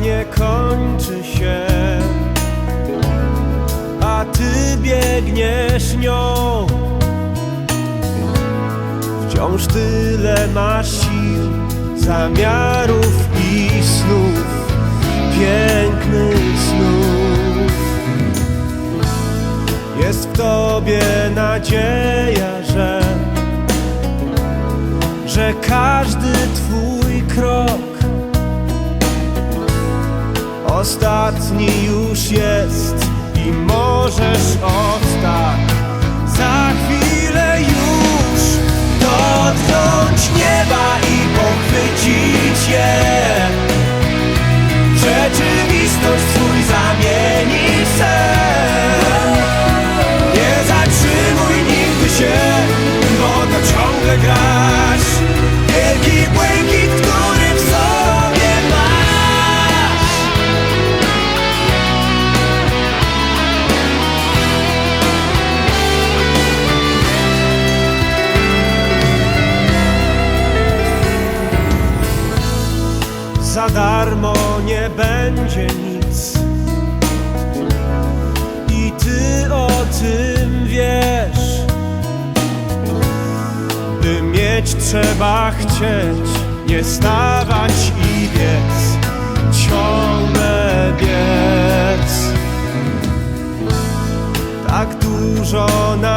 Nie kończy się. A ty biegniesz nią. Wciąż tyle masz sił Zamiarów i snów Pięknych snów. Jest w tobie nadzieja, że Że każdy twój krok Ostatni już jest i możesz od za darmo nie będzie nic. I ty o tym wiesz. By mieć trzeba chcieć, nie stawać i biec,